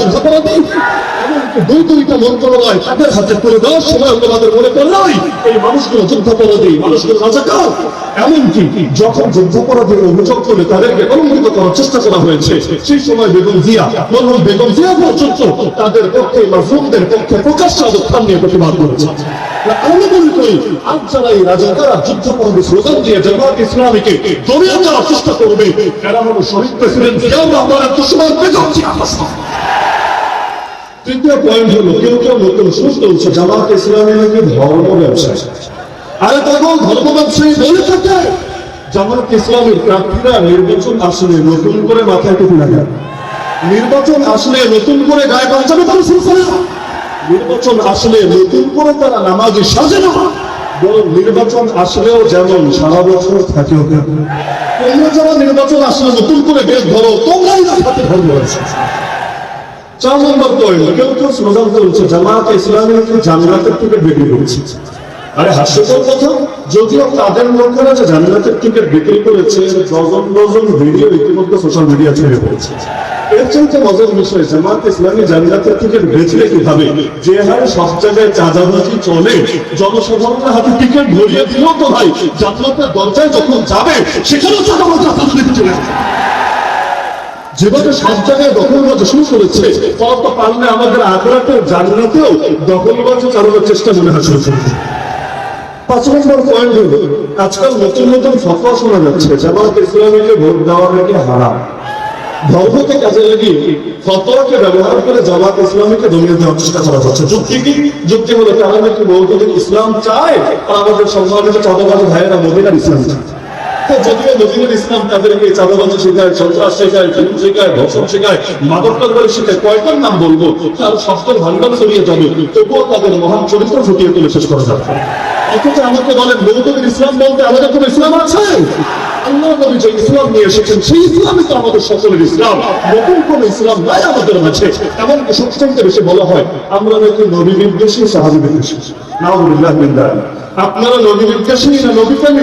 যুদ্ধাপরাধী এমনকি দুই দুইটা মন্ত্রণালয় তাদের হাতে তুলে দেওয়ার সময় তোমাদের মনে করলাই এই মানুষগুলো যুদ্ধাপরাধী, মানুষগুলো রাজাকার। এমনকি যখন যুদ্ধাপরাধীর অভিযোগ করে তাদেরকে কলঙ্কিত করার চেষ্টা করা হয়েছে, সেই সময় বেগম জিয়া, মরহুম বেগম জিয়া পর্যন্ত তাদের পক্ষে মাসুমদের পক্ষে প্রকাশ্য অবস্থান নিয়ে প্রতিবাদ করেছে। আমি মনে করি, আজ যারা এই রাজাকারা যুদ্ধাপরাধী স্লোগান দিয়ে জামাত ইসলামীকে দমিয়ে দেওয়ার চেষ্টা করবে, এরা হলো শহীদ প্রেসিডেন্ট জিয়াউর রহমানের দুশ্মন বেগম জিয়া। তৃতীয় পয়েন্ট হলো, কেউ কেউ নতুন সুস্থ হচ্ছে জামাত ইসলামী নাকি ধর্ম ব্যবসায়? আরে তখন ধর্ম ব্যবসায়ী বলে থাকে। জামাত ইসলামের প্রার্থীরা নির্বাচন আসলে নতুন করে মাথায় টুপি লাগায় নির্বাচন আসলে নতুন করে গায়ে পাঞ্জাবি তারা সিলসিলা নির্বাচন আসলে নতুন করে তারা নামাজি সাজে না। বরং নির্বাচন আসলেও যেমন সারা বছর থাকে ওকে। তোমরা যারা নির্বাচন আসলে নতুন করে বেশ ধরো, তোমরাই না সাথে ধর্ম চার নম্বর কেউ কেউ স্লোগান চলছে জামাত ইসলামী জান্নাতের টিকিট বিক্রি করছে। আরে হাস্যকর কথা, যদিও তাদের লোকেরা যে জান্নাতের টিকিট বিক্রি করেছে, ডজন ডজন ভিডিও ইতিমধ্যে সোশ্যাল মিডিয়া ছড়িয়ে পড়েছে। এর চাইতে মজার বিষয়, জামাত ইসলামী জান্নাতের টিকিট বেচবে কীভাবে? যে হারে সব জায়গায় চাঁদাবাজি চলে, জনসাধারণের হাতে টিকিট ধরিয়ে দিল তো ভাই জান্নাতের দরজায় যখন যাবে, সেখানেও চাঁদাবাজি আপনাদের চলে আসবে যেভাবে সব জায়গায় দখলবাজি শুরু করেছে। তত পারলে আমাদের আগ্রাতের জান্নাতেও দখলবাজি চালানোর চেষ্টা মনে হয় শুরু ব্যবহার করে দেওয়ার চেষ্টা করা যুক্তি কি? যুক্তি ইসলাম চায় আমাদের সম্মানিত চাঁদাবাজ ভাইয়েরা মদিনার ইসলাম চায়। যদিও ইসলাম তাদেরকে চাঁদাবাজি শেখায় সন্ত্রাস শেখায় শেখায় ধর্ষণ শেখায় মাদক কারবার শেখায় কয়টার নাম বলব? তার সপ্তর ভান্ডার ছড়িয়ে যাবে। তবুও তাদের মহান চরিত্র ফুটিয়ে তুলে শেষ করা যাবে আমাকে বলেন নবীর ইসলাম বলতে আমাদের কোনো ইসলাম আছে? আল্লাহ নবী যে ইসলাম নিয়ে এসেছেন, সেই ইসলামই তো আমাদের সকলের ইসলাম। নতুন কোন ইসলাম নাই আমাদের মাঝে। এমনকি সবচেয়ে বেশি বলা হয়, আমরা নাকি নবী বিদ্বেষী, সাহাবি বিদ্বেষী। নাউজুবিল্লাহ মিন আপনারা নবী বিদ্বেষী না নবী প্রেমী?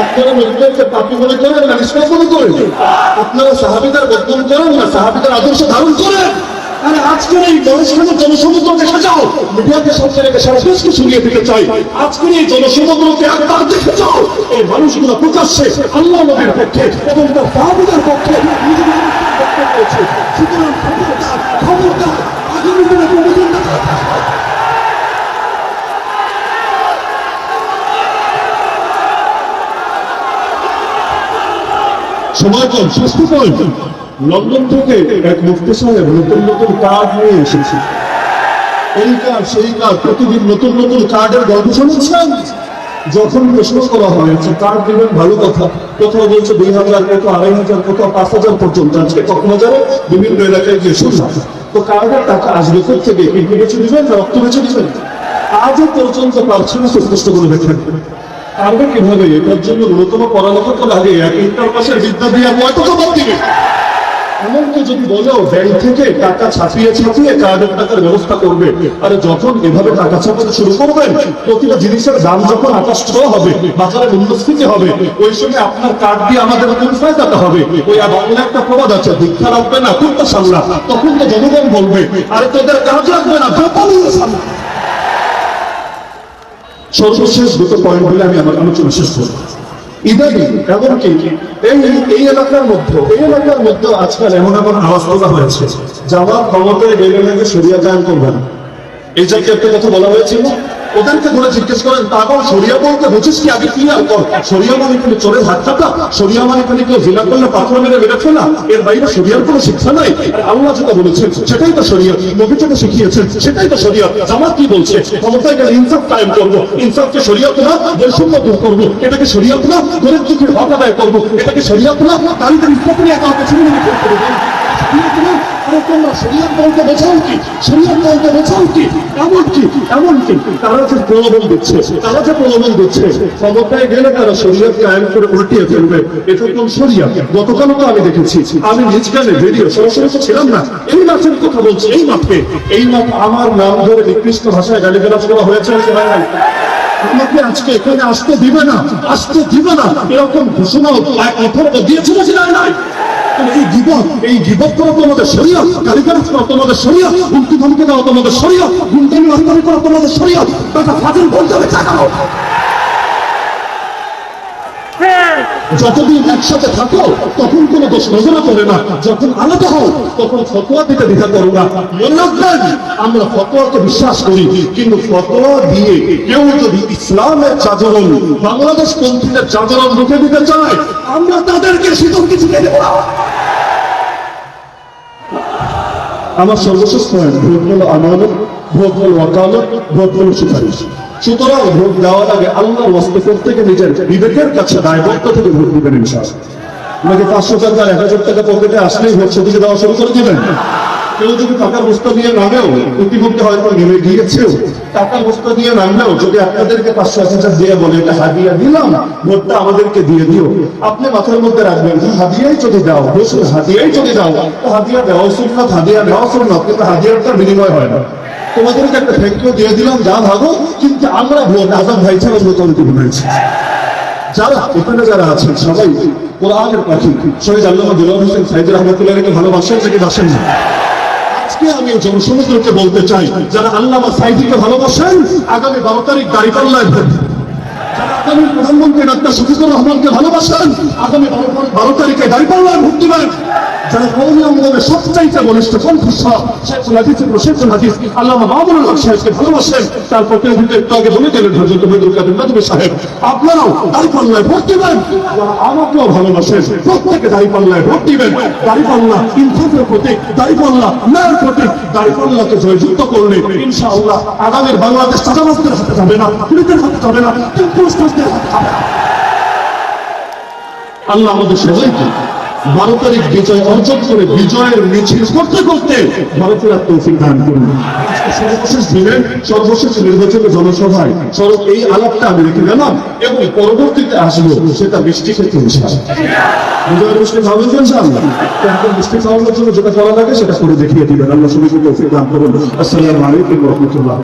আপনারা নবীদেরকে পাপি মনে করেন না, নিষ্পাপ মনে করেন? আপনারা সাহাবিদের বদনাম করেন না, সাহাবিদের আদর্শ ধারণ করেন? আরে আজকের এই অনুষ্ঠানের জনসমুদ্রকে সাজাও। মিডিয়াকে সামনে রেখে সারা দেশকে শুনিয়ে দিতে চাই। আজকের এই জনসমুদ্রকে একবার দেখে যাও। এই মানুষগুলো প্রকাশ্যে আল্লাহ নবীর পক্ষে এবং তার সাহাবিদের পক্ষে সুতরাং খবরদার সময় কম ষষ্ঠ পয়েন্ট লন্ডন থেকে এক মুফতি সাহেব নতুন নতুন কার্ড নিয়ে এসেছে। এই কার্ড সেই কার্ড প্রতিদিন নতুন নতুন কার্ডের গল্প শুনেছেন? যখন প্রশ্ন করা হয় আচ্ছা কার্ড দিবেন ভালো কথা। কোথাও বলছে, দুই হাজার কত, আড়াই হাজার কত, পাঁচ হাজার পর্যন্ত, আজকে কখনো যাবে বিভিন্ন এলাকায় গিয়ে শুনলাম। তো কার্ডের টাকা আসবে থেকে কিডনি বেছে দিবেন না রক্ত বেছে দিবেন? আজও পর্যন্ত পারছে না সুস্পষ্ট করে দেখেন পারবে কীভাবে? এটার জন্য ন্যূনতম পড়ালেখা তো লাগে, এক ইন্টার পাশের বিদ্যা দিয়ে টাকা বাদ দিবে? এমনকি যদি বলো, ব্যাংক থেকে টাকা ছাপিয়ে ছাপিয়ে কার্ডের টাকার ব্যবস্থা করবে। আরে যখন এভাবে টাকা ছাপাতে শুরু করবেন, প্রতিটা জিনিসের দাম যখন আকাশ ছোঁয়া হবে, বাজারে মূল্যস্ফীতি হবে, ওই সময় আপনার কার্ড দিয়ে আমাদের কোন ফায়দাটা হবে? ওই বাংলা একটা প্রবাদ আছে দীক্ষা রাখবে না কুর্তা সামলা। তখন তো জনগণ বলবে, আরে তোদের কাজ রাখবে না সামলা। সর্বশেষ দুটো পয়েন্ট বলে আমি আমার আলোচনা শেষ করব ইদানিং এমনকি এই এই এলাকার মধ্যে, এই এলাকার মধ্যে আজকাল এমন এমন আওয়াজ তোলা হয়েছে জামাত ক্ষমতায় নাকি সরিয়া গান করবেন। এই জায়গায় একটা কথা বলা হয়েছিল ওদেরকে ধরে জিজ্ঞেস করেন তারপর সরিয়া বলতে বুঝিস কি আগে ক্লিয়ার কর? সরিয়া মানে কিন্তু চোরের হাত কাটা সরিয়া মানে খালি কেউ জিনা করলে পাথর মেরে মেরে ফেলা এর বাইরে সরিয়ার কোনো শিক্ষা নাই। আল্লাহ যেটা বলেছেন, সেটাই তো সরিয়া নবী যেটা শিখিয়েছেন, সেটাই তো সরিয়া জামাত কি বলছে? ক্ষমতায় গেলে ইনসাফ কায়েম করব। ইনসাফকে সরিয়াত না বৈষম্য দূর করব। এটাকে সরিয়াত না গরিব দুঃখের হক আদায় করব। এটাকে সরিয়াত না তালিদের ইসলাম নিয়ে কাউকে ছিনিয়ে নিয়ে না? আমি দেখেছি। আমি নিজ ভিডিও সরাসরি ছিলাম না। এই মাঠের কথা বলছি, এই মাঠে এই মাঠ আমার নাম ধরে নিকৃষ্ট ভাষায় গালিগালাজ করা হয়েছে হয়? আমাকে আজকে এখানে আসতে দিবে না, আসতে দিবে না। এরকম ঘোষণা দিয়েছিল এই গিবত এই গিবত করা তোমাদের শরীয় গালিগালাজ করা তোমাদের শরীয় হুমকি ধমকে দেওয়া তোমাদের শরীয় গুন্ডামি মাস্তানি করা তোমাদের শরীয় বেটা ফাজিল বলতে হবে টাকাও যতদিন একসাথে থাকো, তখন কোনো দোষ নজরে পড়ে না। যখন আলাদা হও, তখন ফতোয়া দিতে দ্বিধা করো না। আমরা ফতোয়াকে বিশ্বাস করি, কিন্তু ফতোয়া দিয়ে কেউ যদি ইসলামের চাচরণ বাংলাদেশ পন্থীদের চাচরণ রুখে দিতে চায়, আমরা তাদেরকে শীতল কিছু দেব না। আমার সর্বশেষ পয়েন্ট ভোট হলো আমানত, ভোট হলো ওয়াকালত, ভোট হলো সুপারিশ। সুতরাং ভোট দেওয়ার আগে আল্লাহর ওয়াস্তে প্রত্যেকে নিজের বিবেকের কাছে দায়বদ্ধ থেকে ভোট দিবেন ইনশাআল্লাহ। নাকি পাঁচশো টাকা এক হাজার টাকা পকেটে আসলেই ভোট সেদিকে দেওয়া শুরু করে দিবেন। কেউ যদি টাকার দিয়ে নামেও ইতিমধ্যে হয়তো নেমে টাকার নামলেও যদি আপনাদেরকে পাঁচশো হাজার দিয়ে বলে এটা হাদিয়া দিলাম, ভোটটা আমাদেরকে দিয়ে দিও। আপনি মাথার মধ্যে রাখবেন যে হাদিয়াই যদি দাও হাদিয়াই যদি দাও হাদিয়া দেওয়া সুন্নত, হাদিয়া দেওয়া সুন্নত, কিন্তু হাদিয়াটার বিনিময় হয় না। তোমাদেরকে একটা ইউ দিয়ে দিলাম, যা ভাবো, কিন্তু আমরা ভোট আজাদ ভাই ছাড়া অন্তিম হয়েছে। যারা, এখানে যারা আছেন, সবাই কোরআনের পাখি। শহীদ আল্লামা দিলাম হোসেন সাইদ রহমতুল্লাহকে ভালোবাসেন নাকি বাসেন না? আজকে আমি জনসমুদ্রকে বলতে চাই, যারা আল্লামা সাইদিকে ভালোবাসেন, আগামী বারো তারিখ আগামী প্রধানমন্ত্রী ডাক্তার শফিকুর রহমানকে ভালোবাসেন, আগামী বারো তারিখে দাঁড়িপাল্লায় ভোট দিবেন। যারা সবচাইতে বলিষ্ঠ শেখুল হাদিস মামুনুল হক সাহেবকে ভালোবাসেন। একটু আগে বলে দিলেন হযরত মহিদুল কাদের সাহেব, আপনারাও দাঁড়িপাল্লায় ভোট দিবেন। আমাকেও ভালোবাসেন। প্রত্যেকে দাঁড়িপাল্লায় ভোট দিবেন। দাঁড়িপাল্লা ইনসাফের প্রতীক দাঁড়িপাল্লা ন্যায়ের প্রতীক। দাঁড়িপাল্লাকে জয়যুক্ত করলে ইনশাআল্লাহ আগামীর বাংলাদেশ চাঁদাবাজদের হাতে যাবে না পুলিশের হাতে যাবে না না। আল্লাহ আমাদের সবাইকে বারো তারিখ বিজয় অর্জন করে বিজয়ের মিছিল করতে করতে ভারতের তৌফিক দান করুন সর্বশেষ দিনে, সর্বশেষ জনসভায় সর্ব এই আলাপটা আমি রেখে গেলাম এবং পরবর্তীতে আসব সেটা মিষ্টি খেতে বিজয়ের যেটা সেটা করে দেখিয়ে দিবেন। আল্লাহ সবাইকে তৌফিক দান করুন রহমতুল্লাহ।